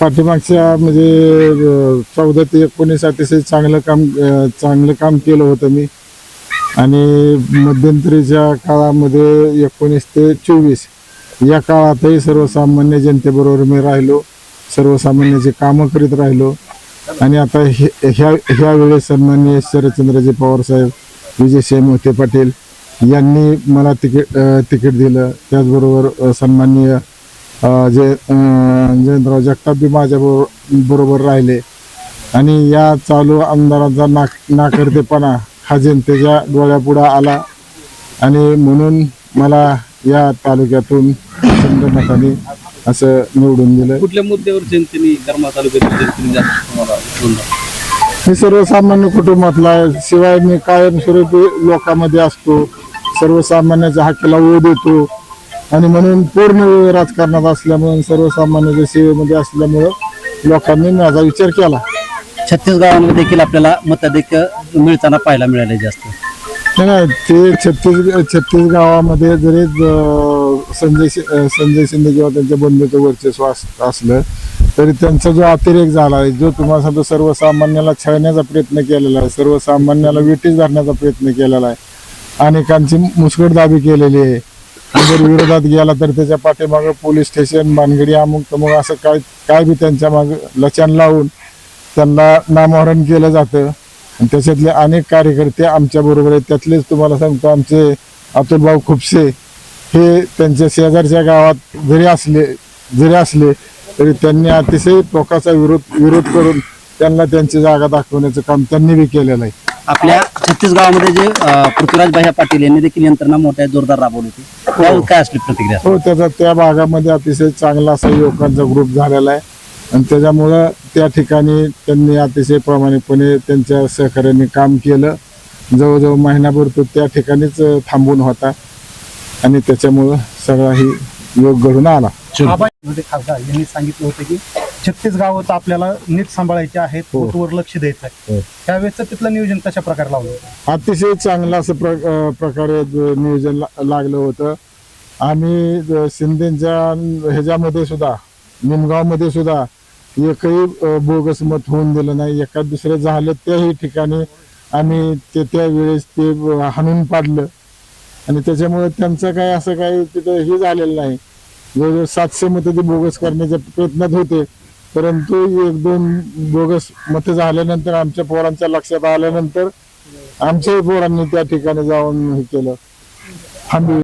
पाठीमागच्या म्हणजे चौदा ते एकोणीस अतिशय चांगलं काम चांगलं काम केलं होतं मी. आणि मध्यंतरीच्या काळामध्ये एकोणीस ते चोवीस या काळातही सर्वसामान्य जनतेबरोबर मी राहिलो सर्वसामान्याची कामं करीत राहिलो. आणि आता हे- ह्या ह्या वेळेस सन्माननीय शरदचंद्रजी पवार साहेब विजयसिंह मोहिते पाटील यांनी मला तिकीट तिकीट दिलं. त्याचबरोबर सन्माननीय जे जयंतराव जगताप बी माझ्या बरो- बरोबर राहिले. आणि या चालू आमदारांचा नाक नाकर्तेपणा हा जनतेच्या डोळ्यापुढं आला. आणि म्हणून मला या तालुक्यातून मताने असं निवडून दिलं कुठल्या मुद्द्यावर जनतेने तालुक्यातील? मी सर्वसामान्य कुटुंबातला आहे. शिवाय मी कायमस्वरूपी लोकांमध्ये असतो. सर्वसामान्याच्या हक्काला ओढ देतो. आणि म्हणून पूर्ण वेळ राजकारणात असल्यामुळे सर्वसामान्याच्या सेवेमध्ये असल्यामुळं लोकांनी माझा विचार केला. छत्तीस गावांमध्ये देखील आपल्याला मताधिक मिळताना पाहायला मिळाले जास्त. नाही ते छत्तीस छत्तीस गावामध्ये जरी संजय शि- अं, संजय शिंदे किंवा त्यांच्या बंधूचं वर्चस्व अस- असलं तरी त्यांचा जो अतिरेक झाला आहे जो तुम्हाला सांगतो सर्वसामान्याला छळण्याचा प्रयत्न केलेला आहे सर्वसामान्याला वेटीस धरण्याचा प्रयत्न केलेला आहे अनेकांची मुस्कटदाबी केलेली आहे जर विरोधात गेला तर त्याच्या पाठीमागं पोलीस स्टेशन मानगडी अमुक तमुक असं काय काय बी त्यांच्या मागं लचान लावून त्यांना नामहरण केलं जातं. आणि त्याच्यातले अनेक कार्यकर्ते आमच्या बरोबर आहेत. त्यातलेच तुम्हाला सांगतो आमचे अतुलभाऊ खुपसे हे त्यांच्या शेजारच्या गावात जरी असले जरी असले तरी त्यांनी अतिशय टोकाचा विरोध विरोध करून त्यांना त्यांची जागा दाखवण्याचं काम त्यांनी बी केलेलं आहे. आपल्या छत्तीस गावामध्ये जे अं, पृथ्वीराज भाई पाटील यांनी देखील यंत्रणा मोठ्या जोरदार राबवली होती. त्यावर काय असली प्रतिक्रिया? हो त्याचा त्या भागामध्ये अतिशय चांगला असा युवकांचा ग्रुप झालेला आहे. आणि त्याच्यामुळं त्या ठिकाणी त्यांनी अतिशय प्रामाणिकपणे त्यांच्या सहकार्याने काम केलं. जवळजवळ महिनाभर तो त्या ठिकाणीच अं, थांबून होता. आणि त्याच्यामुळं सगळा ही योग घडून आला. खासदार यांनी सांगितलं होतं की छत्तीस गावं आपल्याला नीट सांभाळायचे आहेत हो. वर लक्ष द्यायचं आहे. हो. त्यावेळेस तिथलं नियोजन कशा प्रकारे लावलं होतं? अतिशय चांगलं असं प्र अं, प्रकारे ज- नियोजन ला- लागलं होतं. आम्ही ज- शिंदेच्या ह्याच्यामध्ये सुद्धा निमगावमध्ये सुद्धा एकही अं, बोगस मत होऊन दिलं नाही. एका दुसरं झालं त्याही ठिकाणी आम्ही ते त्यावेळेस ते अं, हाणून पाडलं. आणि त्याच्यामुळे त्यांचं काय असं काही तिथं हे झालेलं नाही. जवळजवळ सातशे मतं ते बोगस करण्याच्या प्रयत्नात होते. परंतु एक दोन बोगस मतं झाल्यानंतर आमच्या पोरांच्या लक्षात आल्यानंतर आमच्याही पोरांनी त्या ठिकाणी जाऊन हे केलं. थांबी